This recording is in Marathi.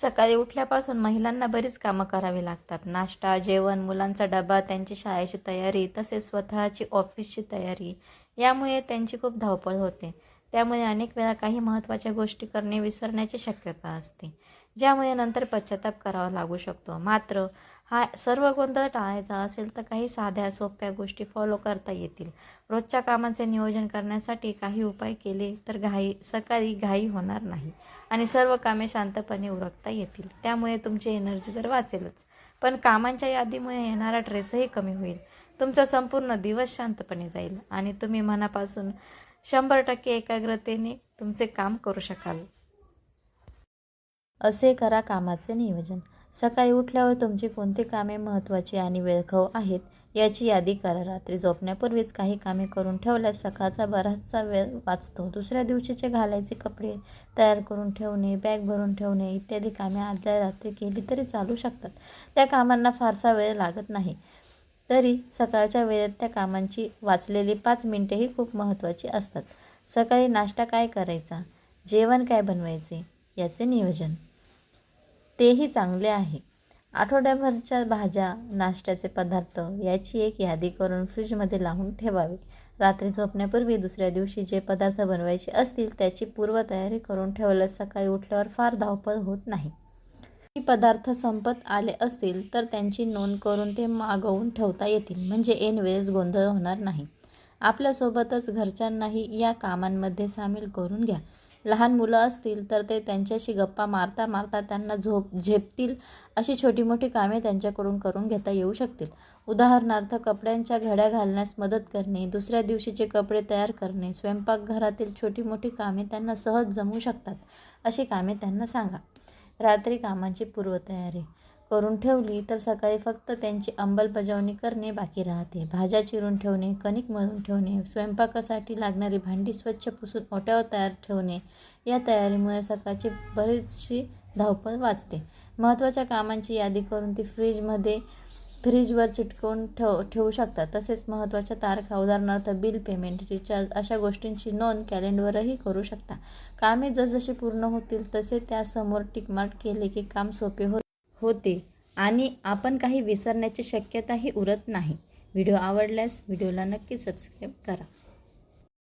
सकाळी उठल्यापासून महिलांना बरीच कामं करावी लागतात. नाश्ता जेवण मुलांचा डबा त्यांची शाळेची तयारी तसेच स्वतःची ऑफिसची तयारी. यामुळे त्यांची खूप धावपळ होते. त्यामुळे अनेक वेळा काही महत्त्वाच्या गोष्टी करणे विसरण्याची शक्यता असते. ज्यामुळे नंतर पश्चाताप करावा लागू शकतो. मात्र हा सर्व गोंधळ टाळायचा असेल तर काही साध्या सोप्या गोष्टी फॉलो करता येतील. रोजच्या कामाचे नियोजन करण्यासाठी काही उपाय केले तर घाई सकाळी घाई होणार नाही आणि सर्व कामे शांतपणे उरकता येतील. त्यामुळे तुमची एनर्जी तर वाचेलच. पण कामांच्या यादीमुळे येणारा ट्रेसही कमी होईल. तुमचा संपूर्ण दिवस शांतपणे जाईल आणि तुम्ही मनापासून शंभर टक्के एकाग्रतेने तुमचे काम करू शकाल. असे करा कामाचे नियोजन. सकाळी उठल्यावर तुमची कोणती कामे महत्त्वाची आणि वेळखाऊ आहेत याची यादी करा. रात्री झोपण्यापूर्वीच काही कामे करून ठेवल्यास सकाळचा बराचसा वेळ वाचतो. दुसऱ्या दिवशीचे घालायचे कपडे तयार करून ठेवणे बॅग भरून ठेवणे इत्यादी कामे आदल्या रात्री केली तरी चालू शकतात. त्या कामांना फारसा वेळ लागत नाही. तरी सकाळच्या वेळेत त्या कामांची वाचलेली पाच मिनटेही खूप महत्त्वाची असतात. सकाळी नाश्ता काय करायचा? जेवण काय बनवायचे? याचे नियोजन. तेही चांगले आहे. आठवड्याभरच्या भाज्या नाश्त्याचे पदार्थ याची एक यादी करून फ्रीजमध्ये लावून ठेवावी. रात्री झोपण्यापूर्वी दुसऱ्या दिवशी जे पदार्थ बनवायचे असतील त्याची पूर्वतयारी करून ठेवल्यास सकाळी उठल्यावर फार धावपळ होत नाही. पदार्थ संपत आले असतील तर त्यांची नोंद करून ते मागवून ठेवता येतील. म्हणजे ऐन वेळेस गोंधळ होणार नाही. आपल्यासोबतच घरच्यांनाही या कामांमध्ये सामील करून घ्या. लहान मुलं असतील तर ते त्यांच्याशी गप्पा मारता मारता त्यांना झोप झेपतील. अशी छोटी मोठी कामे त्यांच्याकडून करून घेता येऊ शकतील. उदाहरणार्थ कपड्यांच्या घड्या घालण्यास मदत करणे दुसऱ्या दिवशीचे कपडे तयार करणे स्वयंपाकघरातील छोटी मोठी कामे त्यांना सहज जमू शकतात अशी कामे त्यांना सांगा. रात्री कामांची पूर्वतयारी. करून ठेवली तर सकाळी फक्त त्यांची अंमलबजावणी करणे बाकी राहते. भाज्या चिरून ठेवणे कणिक मळून ठेवणे स्वयंपाकासाठी लागणारी भांडी स्वच्छ पुसून ओट्यावर तयार ठेवणे या तयारीमुळे सकाळची बरीचशी धावपळ वाचते. महत्त्वाच्या कामांची यादी करून ती फ्रीजमध्ये फ्रीजवर चिटकवून ठेव ठेवू शकतात. तसेच महत्त्वाच्या तारखा उदाहरणार्थ बिल पेमेंट रिचार्ज अशा गोष्टींची नोंद कॅलेंडरवरही करू शकता. कामे जसजशी पूर्ण होतील तसे त्यासमोर टिकमार्क केले की काम सोपे हो होते आणि आपण काही विसरण्याची शक्यताही उरत नाही. व्हिडिओ आवडल्यास व्हिडिओला नक्की सबस्क्राईब करा.